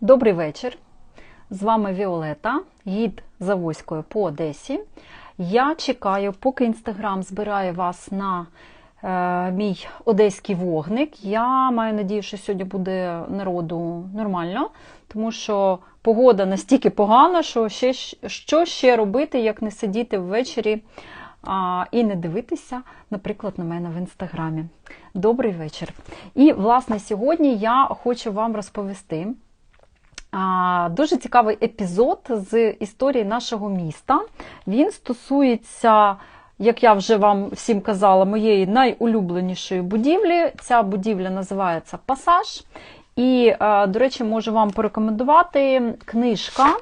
Добрий вечір. З вами Віолета, гід Завойської по Одесі. Я чекаю, поки Інстаграм збирає вас на е, мій одеський вогник. Я маю надію, що сьогодні буде народу нормально, тому що погода настільки погана, що ще, що ще робити, як не сидіти ввечері а, і не дивитися, наприклад, на мене в інстаграмі. Добрий вечір. І, власне, сьогодні я хочу вам розповісти. Дуже цікавий епізод з історії нашого міста. Він стосується, як я вже вам всім казала, моєї найулюбленішої будівлі. Ця будівля називається Пасаж. І, е, до речі, можу вам порекомендувати книжка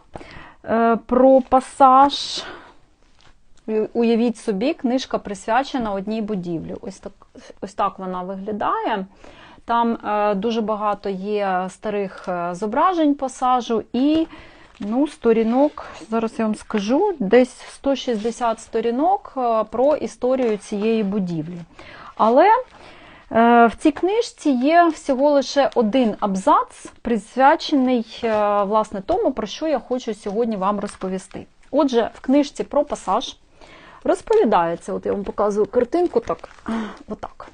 е, про пасаж. Уявіть собі, книжка присвячена одній будівлі. Ось так, Ось так вона виглядає. Там е, дуже багато є старих е, зображень пасажу і ну, сторінок, зараз я вам скажу, десь 160 сторінок е, про історію цієї будівлі. Але в цій книжці є всього лише один абзац, присвячений власне тому, про що я хочу сьогодні вам розповісти. Отже, в книжці про пасаж розповідається, от я вам показую картинку так, отак.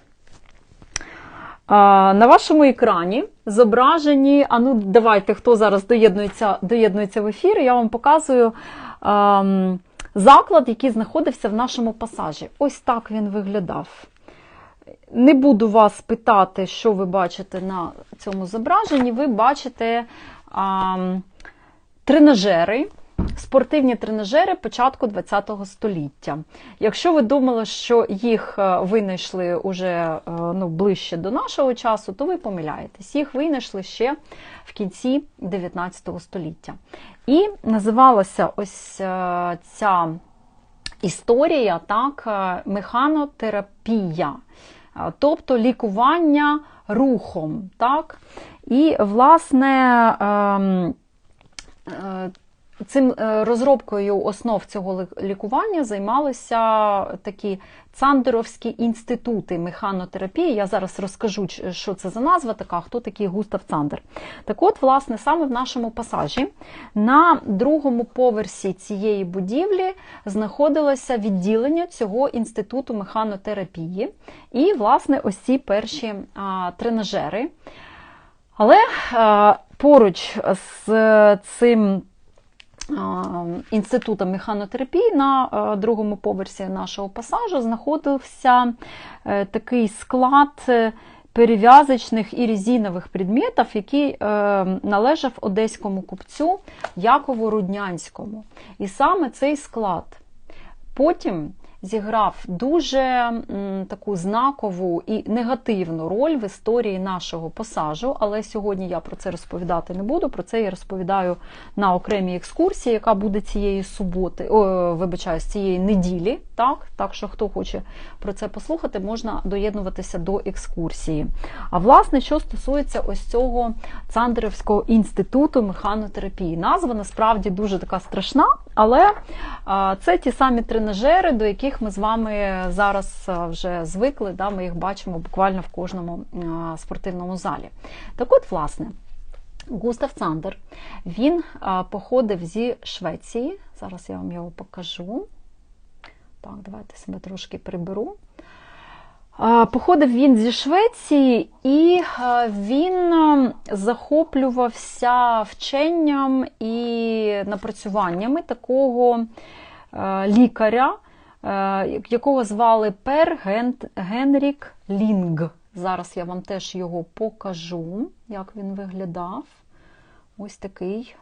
На вашому екрані зображені, а ну давайте, хто зараз доєднується доєднується в ефір, я вам показую ем, заклад, який знаходився в нашому пасажі. Ось так він виглядав. Не буду вас питати, що ви бачите на цьому зображенні. Ви бачите ем, тренажери спортивні тренажери початку ХХ століття. Якщо ви думали, що їх е, винайшли уже е, ну, ближче до нашого часу, то ви помиляєтесь. Їх винайшли ще в кінці 19 століття. І називалася ось е, ця історія так, механотерапія. Тобто лікування рухом. Так? І, власне, ем, Цим е, розробкою основ цього лікування займалися такі цандеровські інститути механотерапії. Я зараз розкажу, що це за назва така, хто такий Густав Цандер. Так от, власне, саме в нашому пасажі на другому поверсі цієї будівлі знаходилося відділення цього інституту механотерапії. І, власне, ось ці перші а, тренажери. Але а, поруч з цим інститутом механотерапії на другому поверсі нашого пасажу знаходився е, такий склад е, перев'язочних і резинових предметів, який е, належав одеському купцю Якову Руднянському. І саме цей склад потім зіграв дуже м, таку знакову і негативну роль в історії нашого пасажу. Але сьогодні я про це розповідати не буду. Про це я розповідаю на окремій екскурсії, яка буде цієї суботи, о, вибачаю, з цієї неділі. Так, так що хто хоче про це послухати, можна доєднуватися до екскурсії. А власне, що стосується ось цього Цандерівського інституту механотерапії, назва насправді дуже така страшна, але це ті самі тренажери, до яких ми з вами зараз вже звикли. Да, Ми їх бачимо буквально в кожному спортивному залі. Так от, власне. Густав Цандер, він походив зі Швеції. Зараз я вам його покажу. Так, давайте себе трошки приберу. Походив він зі Швеції, і він захоплювався вченням і напрацюваннями такого лікаря, якого звали Пер Генрік Лінг. Зараз я вам теж його покажу, як він виглядав. Ось такий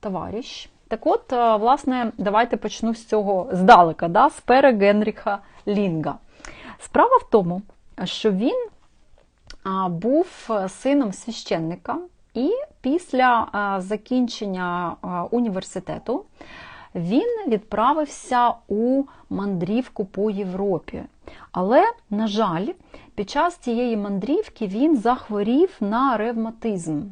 товариш. Так от, е, власне, давайте почну з цього здалека, да, з Пера Генріха Лінга. Справа в тому, що він був сином священника, і після закінчення університету він відправився у мандрівку по Європі. Але, на жаль, під час цієї мандрівки він захворів на ревматизм.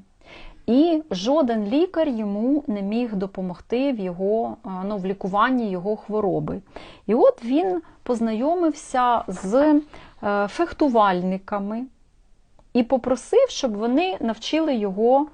І жоден лікар йому не міг допомогти в його ну, в лікуванні його хвороби. І от він познайомився з е, фехтувальниками і попросив, щоб вони навчили його е,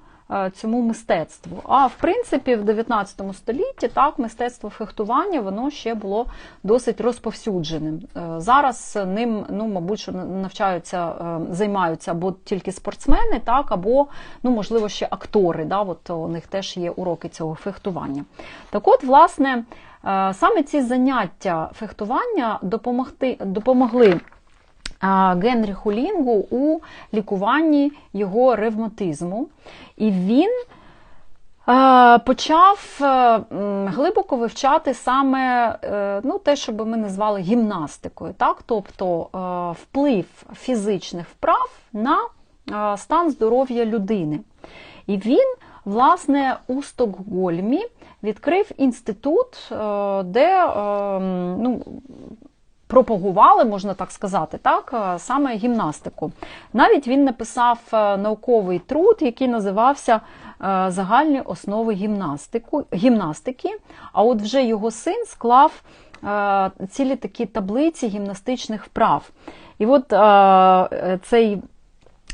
цьому мистецтву. А в принципі, в 19 столітті так мистецтво фехтування воно ще було досить розповсюдженим. Е, Зараз ним, ну, мабуть, навчаються, е, займаються або тільки спортсмени, так, або, ну, можливо, ще актори. Да, от у них теж є уроки цього фехтування. Так от, власне, е, саме ці заняття фехтування допомогти, допомогли. Генріху Лінгу у лікуванні його ревматизму. І він почав е, глибоко вивчати саме е, ну, те, що би ми назвали гімнастикою, так? тобто е, вплив фізичних вправ на стан здоров'я людини. І він, власне, у Стокгольмі відкрив інститут, де ну, пропагували, можна так сказати, так, е, саме гімнастику. Навіть він написав е, науковий труд, який називався е, Загальні основи гімнастику, гімнастики. А от вже його син склав цілі такі таблиці гімнастичних вправ. І от цей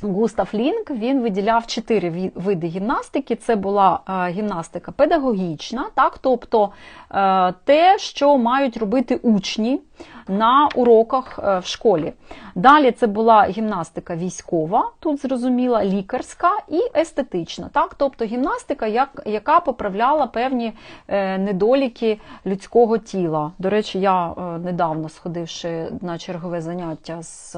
Густав Лінк він виділяв чотири види гімнастики. Це була гімнастика педагогічна, так, тобто те, що мають робити учні на уроках е, в школі. Далі це була гімнастика військова, тут зрозуміла, лікарська і естетична, так, тобто гімнастика, як, яка поправляла певні е, недоліки людського тіла. До речі, я е, недавно сходивши на чергове заняття з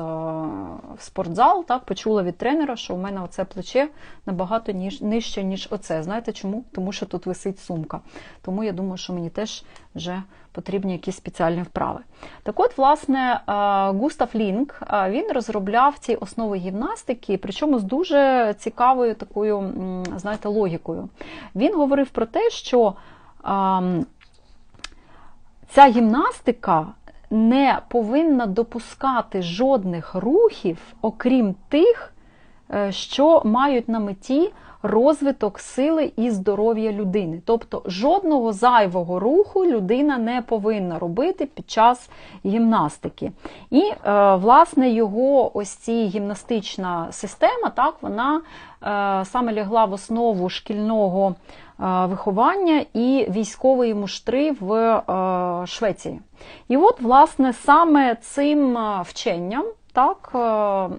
в спортзал, так почула від тренера, що у мене оце плече набагато ніж нижче, ніж оце. Знаєте чому? Тому що тут висить сумка. Тому я думаю, що мені теж вже потрібні якісь спеціальні вправи. Так от, власне, е, Густав Лінк е, він розробляв ці основи гімнастики, причому з дуже цікавою такою, знаєте, логікою. Він говорив про те, що ця гімнастика не повинна допускати жодних рухів, окрім тих, е, що мають на меті розвиток сили і здоров'я людини. Тобто жодного зайвого руху людина не повинна робити під час гімнастики. І, е, власне, його ось ці гімнастична система, так, вона е, саме лягла в основу шкільного е, виховання і військової муштри в Швеції. І от, власне, саме цим вченням так,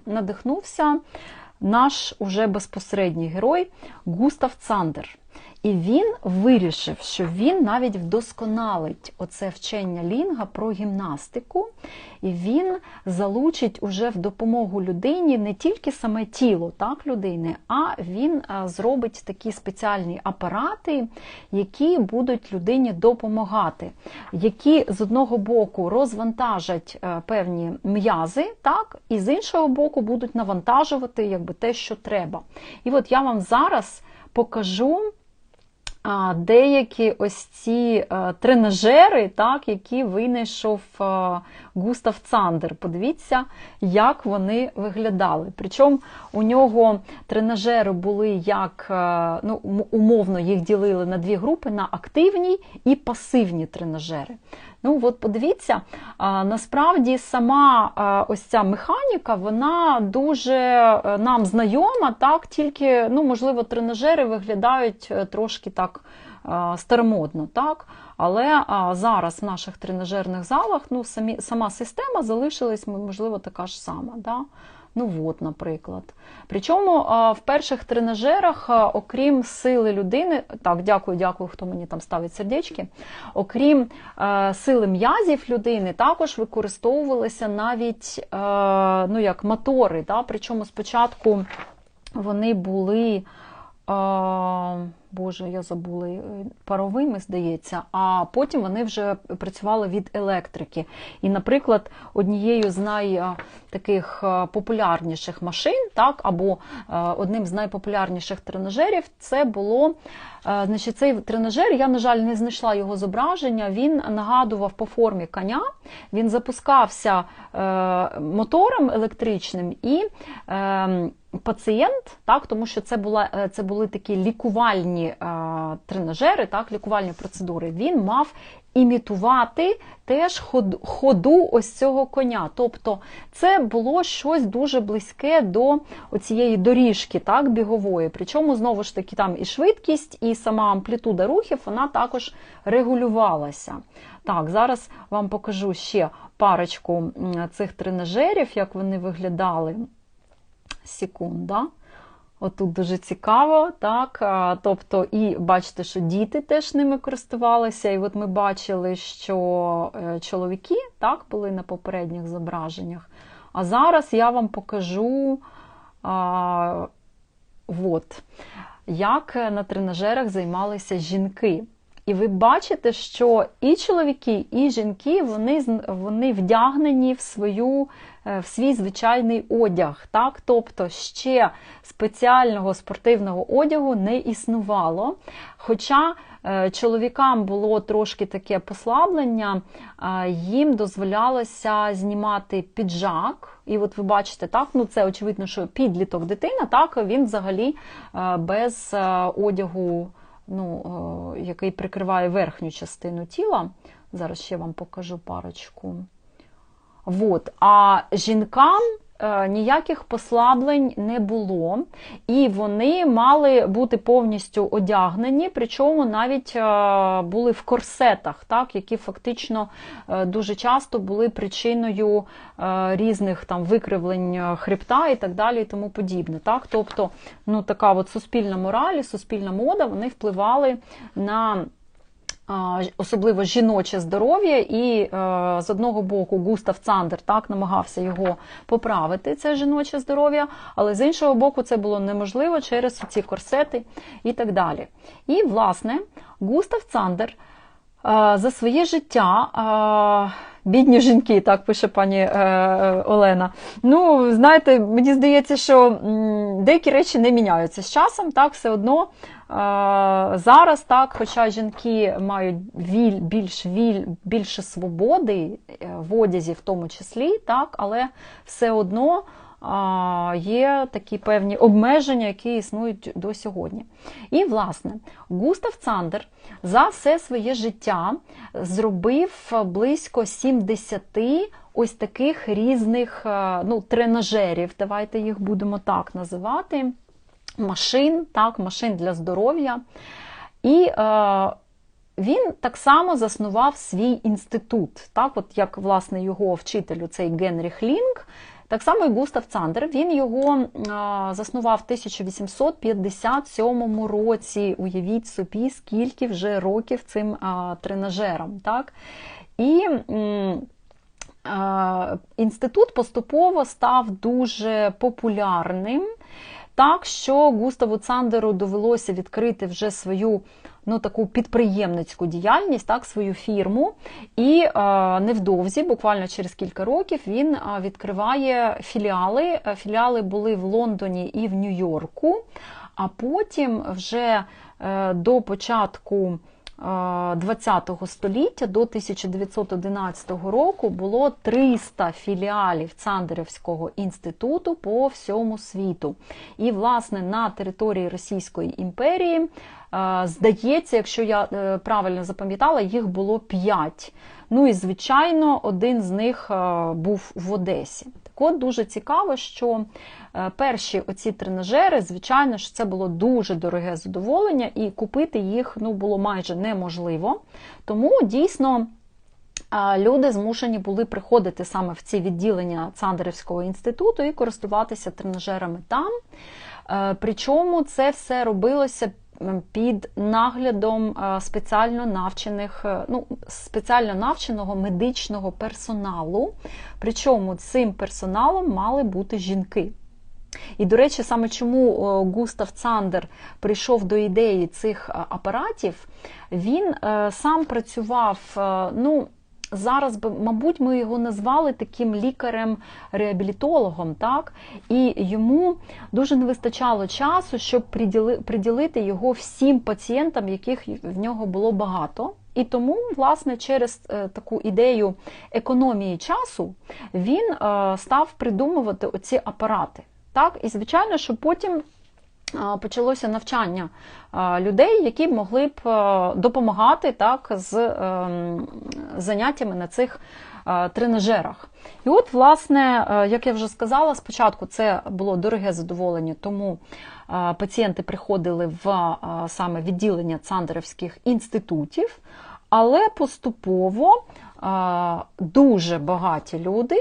надихнувся наш уже безпосередній герой Густав Цандер. І він вирішив, що він навіть вдосконалить оце вчення Лінга про гімнастику, і він залучить уже в допомогу людині не тільки саме тіло так, людини, а він зробить такі спеціальні апарати, які будуть людині допомагати, які з одного боку розвантажать е, певні м'язи, так, і з іншого боку будуть навантажувати якби, те, що треба. І от я вам зараз покажу деякі ось ці тренажери, так, які винайшов Густав Цандер. Подивіться, як вони виглядали. Причому у нього тренажери були як, ну, умовно їх ділили на дві групи: на активні і пасивні тренажери. Ну, от подивіться, насправді сама ось ця механіка, вона дуже е, нам знайома, так, тільки, ну, можливо, тренажери виглядають е, трошки так старомодно, так? Але зараз в наших тренажерних залах ну, самі, сама система залишилась, можливо, така ж сама. Да? Ну от, наприклад. Причому в перших тренажерах, окрім сили людини, так, дякую, дякую, хто мені там ставить сердечки, окрім сили м'язів людини, також використовувалися навіть ну, як мотори. Да? Причому спочатку вони були. Боже, я забула е, паровими, здається, а потім вони вже працювали від електрики. І, наприклад, однією з найтаких популярніших машин, так, або е, одним з найпопулярніших тренажерів, це було е, значить, цей тренажер. Я, на жаль, не знайшла його зображення. Він нагадував по формі коня, він запускався е, мотором електричним і. Е, Пацієнт, так, тому що це була це були такі лікувальні е, тренажери, так, лікувальні процедури, він мав імітувати теж ходу ось цього коня. Тобто це було щось дуже близьке до цієї доріжки так, бігової. Причому, знову ж таки, там і швидкість, і сама амплітуда рухів вона також регулювалася. Так, зараз вам покажу ще парочку цих тренажерів, як вони виглядали. Секунда. Отут дуже цікаво, так. Тобто, і бачите, що діти теж ними користувалися. І от ми бачили, що е, чоловіки так, були на попередніх зображеннях. А зараз я вам покажу, а, от, як на тренажерах займалися жінки. І ви бачите, що і чоловіки, і жінки вони, вони вдягнені в, свою, е, в свій звичайний одяг. Так? Тобто ще спеціального спортивного одягу не існувало. Хоча е, чоловікам було трошки таке послаблення, е, їм дозволялося знімати піджак. І от ви бачите, так, ну це очевидно, що підліток дитина, так, він взагалі без одягу ну, е, який прикриває верхню частину тіла. Зараз ще вам покажу парочку. Вот. А жінкам ніяких послаблень не було, і вони мали бути повністю одягнені, причому навіть е, були в корсетах, так, які фактично е, дуже часто були причиною е, різних там викривлень е, хребта і так далі, і тому подібне. Так? Тобто, ну, така от суспільна мораль, суспільна мода, вони впливали на. Особливо жіноче здоров'я, і е, з одного боку Густав Цандер так намагався його поправити, це жіноче здоров'я, але з іншого боку, це було неможливо через ці корсети і так далі. І, власне, Густав Цандер е, за своє життя. Е, Бідні жінки, так пише пані е, Олена. Ну, знаєте, мені здається, що деякі речі не міняються з часом, так, все одно. Е, зараз, так, хоча жінки мають віль, більш віль, більше свободи е, в одязі, в тому числі, так, але все одно є такі певні обмеження, які існують до сьогодні. І, власне, Густав Цандер за все своє життя зробив близько 70 ось таких різних е, ну, тренажерів, давайте їх будемо так називати, машин, так, машин для здоров'я. І е, він так само заснував свій інститут, так, от як власне його вчителю, цей Генріх Лінг. Так само і Густав Цандер, він його заснував в 1857 році. Уявіть собі, скільки вже років цим а, тренажерам. Так? І інститут поступово став дуже популярним. Так що Густаву Цандеру довелося відкрити вже свою ну, таку підприємницьку діяльність, так, свою фірму. І е, невдовзі, буквально через кілька років, він е, відкриває філіали. Е, Філіали були в Лондоні і в Нью-Йорку. А потім вже до початку. ХХ століття до 1911 року було 300 філіалів Цандерівського інституту по всьому світу. І, власне, на території Російської імперії, е, здається, якщо я е, правильно запам'ятала, їх було 5. Ну і, звичайно, один з них е, був в Одесі. Так от дуже цікаво, що перші оці тренажери, звичайно ж, це було дуже дороге задоволення, і купити їх ну, було майже неможливо. Тому дійсно. Люди змушені були приходити саме в ці відділення Цандерівського інституту і користуватися тренажерами там. Причому це все робилося під наглядом спеціально навчених, ну, спеціально навченого медичного персоналу. Причому цим персоналом мали бути жінки. І, до речі, саме чому Густав Цандер прийшов до ідеї цих апаратів, він сам працював, ну, зараз, би, мабуть, ми його назвали таким лікарем-реабілітологом, так? І йому дуже не вистачало часу, щоб приділити його всім пацієнтам, яких в нього було багато. І тому, власне, через таку ідею економії часу він став придумувати оці апарати. Так? І, звичайно, що потім почалося навчання людей, які могли б допомагати так, з заняттями на цих тренажерах. І от, власне, е, як я вже сказала, спочатку це було дороге задоволення, тому пацієнти приходили в саме відділення Цандерівських інститутів, але поступово дуже багаті люди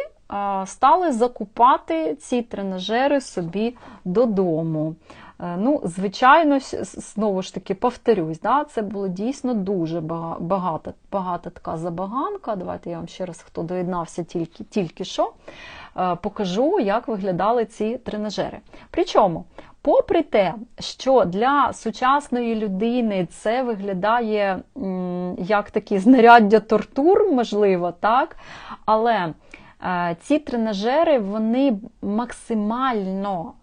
стали закупати ці тренажери собі додому. Е, Ну, звичайно, знову ж таки, повторюсь, да, це було дійсно дуже бага- багата, така забаганка. Давайте я вам ще раз, хто доєднався тільки, тільки що, е, покажу, як виглядали ці тренажери. Причому, попри те, що для сучасної людини це виглядає як такі знаряддя тортур, можливо, так, але Ці тренажери вони максимально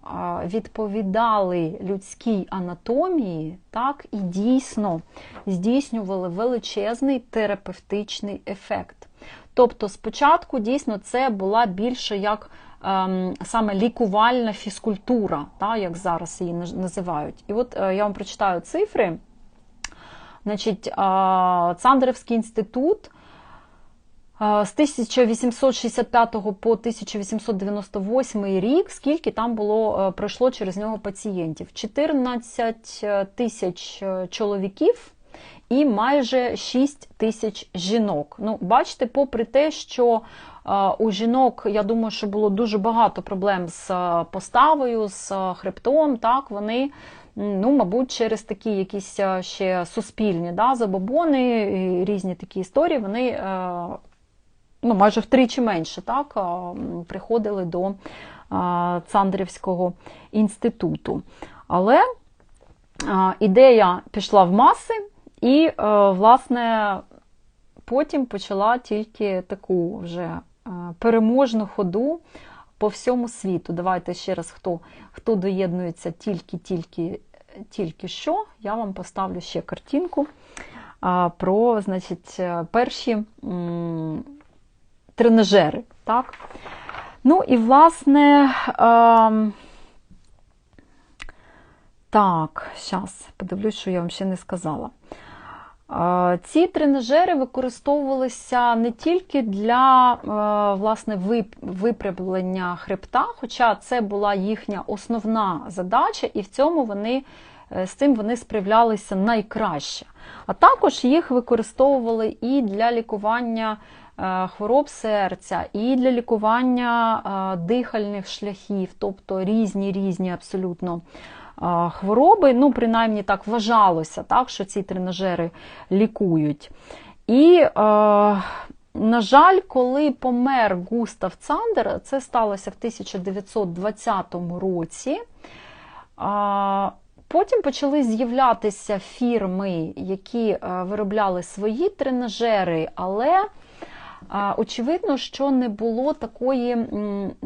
відповідали людській анатомії, так, і дійсно здійснювали величезний терапевтичний ефект. Тобто, спочатку дійсно це була більше як ем, саме лікувальна фізкультура, так, як зараз її називають. І от е, я вам прочитаю цифри. Значить, Цандерівський інститут. З 1865 по 1898 рік, скільки там було, е, пройшло через нього пацієнтів? 14 тисяч е, чоловіків і майже 6 тисяч жінок. Ну, бачите, попри те, що е, у жінок, я думаю, що було дуже багато проблем з поставою, з хребтом, так, вони ну, мабуть, через такі якісь ще суспільні да, забобони, різні такі історії, вони ну, майже втричі менше так, приходили до Цандрівського інституту. Але ідея пішла в маси, і, е, власне, потім почала тільки таку вже е, переможну ходу по всьому світу. Давайте ще раз, хто, хто доєднується тільки-тільки тільки що, я вам поставлю ще картинку а, про значить, е, перші м, тренажери. Так? Ну і, власне, ем, так, зараз подивлюсь, що я вам ще не сказала. Е, Ці тренажери використовувалися не тільки для е, власне, вип- випрямлення хребта, хоча це була їхня основна задача, і в цьому вони е, з цим вони справлялися найкраще. А також їх використовували і для лікування е, хвороб серця, і для лікування е, дихальних шляхів, тобто різні різні абсолютно хвороби. Ну, принаймні так вважалося, так, що ці тренажери лікують. І, е, на жаль, коли помер Густав Цандер, це сталося в 1920 році. а, Потім почали з'являтися фірми, які е, виробляли свої тренажери, але Очевидно, що не було такої,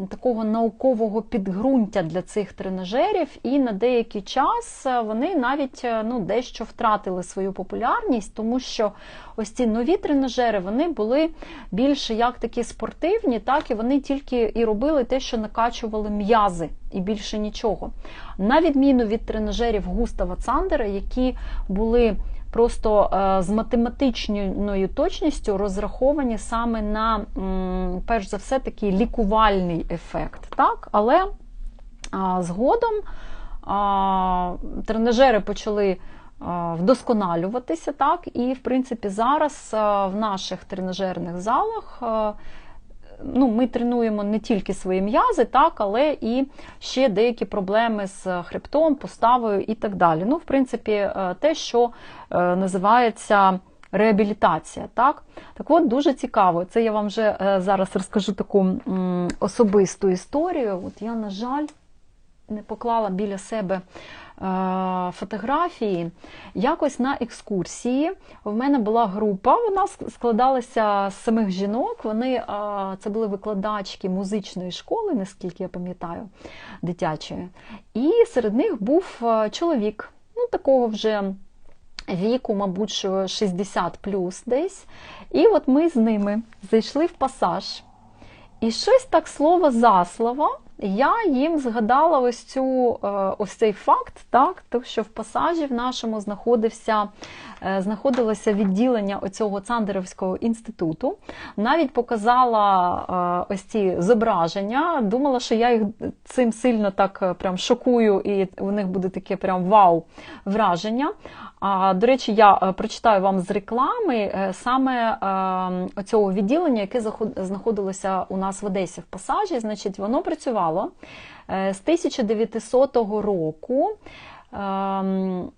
такого наукового підґрунтя для цих тренажерів, і на деякий час е, вони навіть е, ну, дещо втратили свою популярність, тому що ось ці нові тренажери вони були більше як такі спортивні, так і вони тільки і робили те, що накачували м'язи, і більше нічого. На відміну від тренажерів Густава Цандера, які були просто е, з математичною точністю розраховані саме на, перш за все, такий лікувальний ефект. Так? Але згодом тренажери почали вдосконалюватися, так? і, в принципі, зараз в наших тренажерних залах. Ну, ми тренуємо не тільки свої м'язи, так, але і ще деякі проблеми з хребтом, поставою і так далі. Ну, в принципі, е, те, що е, називається реабілітація. Так, так от дуже цікаво. Це я вам вже е, зараз розкажу таку особисту історію. От я, на жаль, не поклала біля себе е, фотографії. Якось на екскурсії в мене була група, вона складалася з самих жінок. Вони е, це були викладачки музичної школи, наскільки я пам'ятаю, дитячої. І серед них був е, чоловік, ну такого вже. Віку, мабуть, що 60 плюс десь. І от ми з ними зайшли в пасаж. І щось так слово за слово, я їм згадала ось цю е, ось цей факт, так, то, що в пасажі в нашому знаходився, е, знаходилося відділення оцього Цандерівського інституту. Навіть показала е, ось ці зображення. Думала, що я їх цим сильно так прям шокую, і у них буде таке прям вау враження. А, До речі, я е, прочитаю вам з реклами е, саме цього відділення, яке знаходилося у нас в Одесі в пасажі. Значить, воно працювало е, з 1900 року. ем,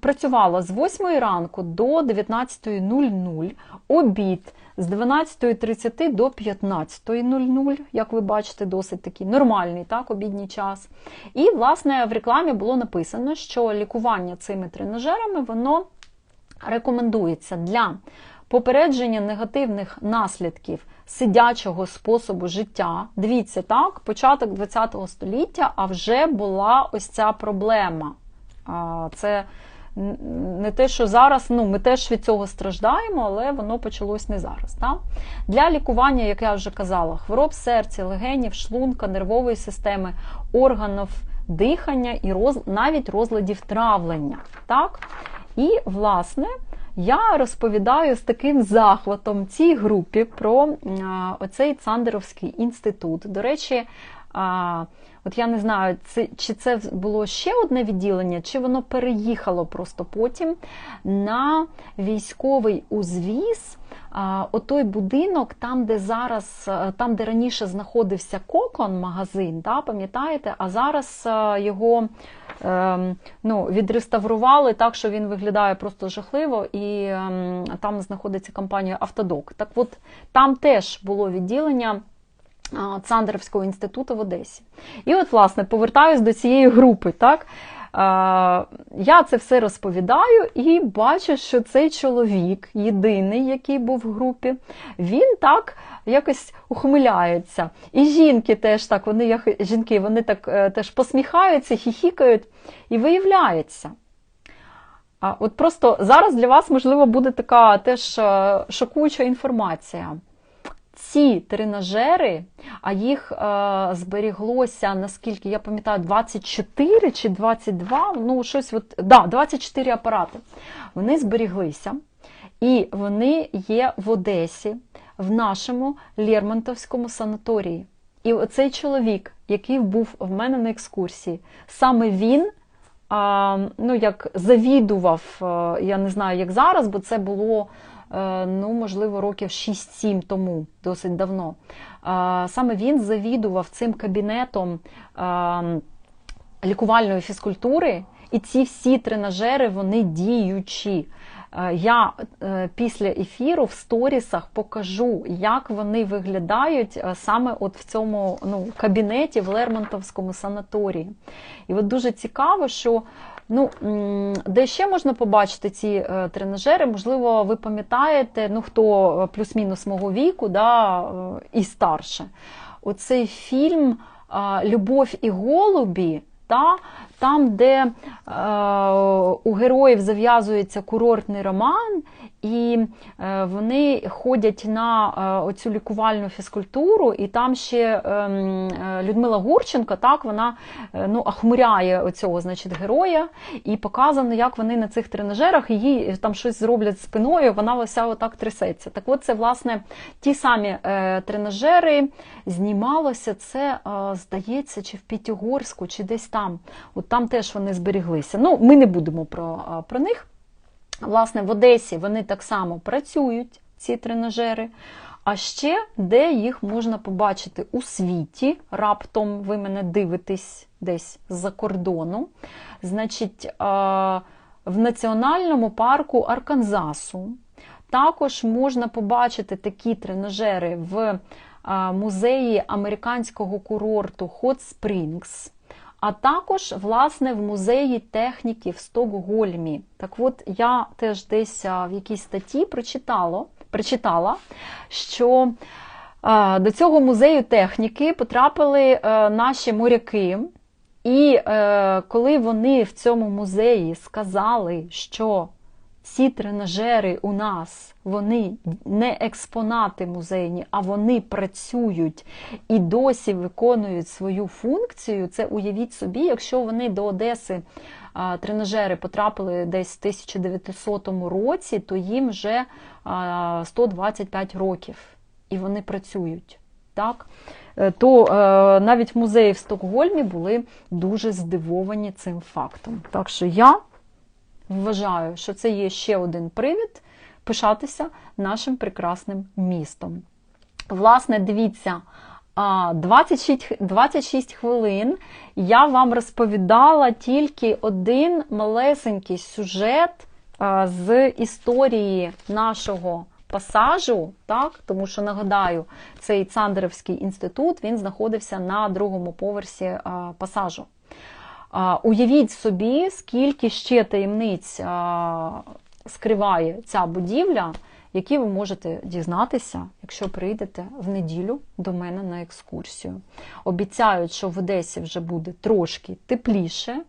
Працювало з 8 ранку до 19.00, обід з 12.30 до 15.00, як ви бачите, досить такий нормальний так, обідній час. І, власне, в рекламі було написано, що лікування цими тренажерами воно рекомендується для попередження негативних наслідків сидячого способу життя. Дивіться, так, початок ХХ століття, а вже була ось ця проблема. Це не те, що зараз, ну, ми теж від цього страждаємо, але воно почалось не зараз. Так? Для лікування, як я вже казала, хвороб серця, легенів, шлунка, нервової системи, органів дихання і роз... навіть розладів травлення. Так? І, власне, я розповідаю з таким захватом цій групі про оцей Цандеровський інститут. До речі, а, от я не знаю, це, чи це було ще одне відділення, чи воно переїхало просто потім на військовий узвіз. А, Отой будинок, там, де зараз, е, там, де раніше знаходився кокон, магазин, да, пам'ятаєте, а зараз е, його ем, ну, відреставрували так, що він виглядає просто жахливо, і ем, там знаходиться компанія Автодок. Так от там теж було відділення. Цандерівського інституту в Одесі. І от, власне, повертаюсь до цієї групи. Так? Я це все розповідаю і бачу, що цей чоловік, єдиний, який був в групі, він так якось ухмиляється. І жінки теж так, вони жінки, вони так е, теж посміхаються, хіхікають, і виявляється. От просто зараз для вас, можливо, буде така теж е, шокуюча інформація. Ці тренажери, а їх е, зберіглося, наскільки я пам'ятаю, 24 чи 22, ну щось от, да, 24 апарати. Вони зберіглися, і вони є в Одесі, в нашому Лермонтовському санаторії. І оцей чоловік, який був в мене на екскурсії, саме він ну, як завідував, е, я не знаю, як зараз, бо це було, е, ну, можливо, років 6-7 тому, досить давно. Саме він завідував цим кабінетом лікувальної фізкультури, і ці всі тренажери, вони діючі. Е, Я е, після ефіру в сторісах покажу, як вони виглядають е, саме от в цьому ну, кабінеті в Лермонтовському санаторії. І от дуже цікаво, що ну, де ще можна побачити ці тренажери, можливо, ви пам'ятаєте, ну хто плюс-мінус мого віку да, і старше. Оцей фільм Любов і голубі. Та, там, де е, у героїв зав'язується курортний роман, і е, вони ходять на е, оцю лікувальну фізкультуру, і там ще е, е, Людмила Гурченко, так, вона е, ну, ахмуряє оцього значить, героя, і показано, як вони на цих тренажерах її там щось зроблять спиною, вона вся отак трясеться. Так от це, власне, ті самі е, тренажери знімалося це, е, здається, чи в П'ятігорську, чи десь там. От там теж вони зберіглися. Ну, ми не будемо про, про них. Власне, в Одесі вони так само працюють, ці тренажери. А ще де їх можна побачити у світі, раптом ви мене дивитесь десь з-за кордону. Значить, в національному парку Арканзасу також можна побачити такі тренажери в музеї американського курорту Hot Springs. А також, власне, в музеї техніки в Стокгольмі. Так от я теж десь в якійсь статті прочитала, прочитала що до цього музею техніки потрапили а, наші моряки. І е, коли вони в цьому музеї сказали, що ці тренажери у нас вони не експонати музейні, а вони працюють і досі виконують свою функцію. Це уявіть собі, якщо вони до Одеси тренажери потрапили десь в 1900 році, то їм вже а, 125 років і вони працюють. Так? Е, То е, навіть музеї в Стокгольмі були дуже здивовані цим фактом. Так що я вважаю, що це є ще один привід пишатися нашим прекрасним містом. Власне, дивіться, 26, 26 хвилин я вам розповідала тільки один малесенький сюжет з історії нашого пасажу, так? тому що нагадаю, цей Цандерівський інститут він знаходився на другому поверсі пасажу. Уявіть собі, скільки ще таємниць скриває ця будівля, які ви можете дізнатися, якщо прийдете в неділю до мене на екскурсію. Обіцяють, що в Одесі вже буде трошки тепліше, е,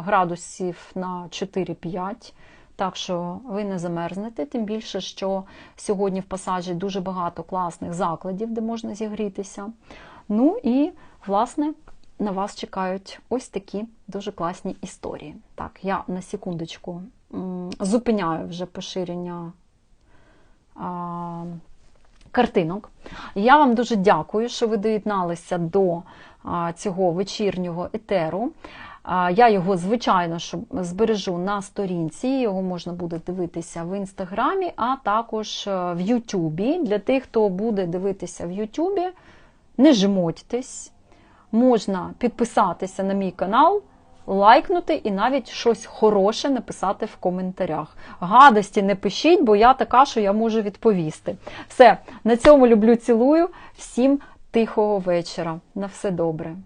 градусів на 4-5. Так що ви не замерзнете, тим більше, що сьогодні в пасажі дуже багато класних закладів, де можна зігрітися. Ну і, власне, на вас чекають ось такі дуже класні історії. Так, я на секундочку зупиняю вже поширення а, картинок. Я вам дуже дякую, що ви доєдналися до а, цього вечірнього етеру. Я його, звичайно, збережу на сторінці, його можна буде дивитися в інстаграмі, а також е, в Ютубі. Для тих, хто буде дивитися в Ютубі, не жмотьтесь, можна підписатися на мій канал, лайкнути і навіть щось хороше написати в коментарях. Гадості не пишіть, бо я така, що я можу відповісти. Все, на цьому люблю, цілую. Всім тихого вечора. На все добре.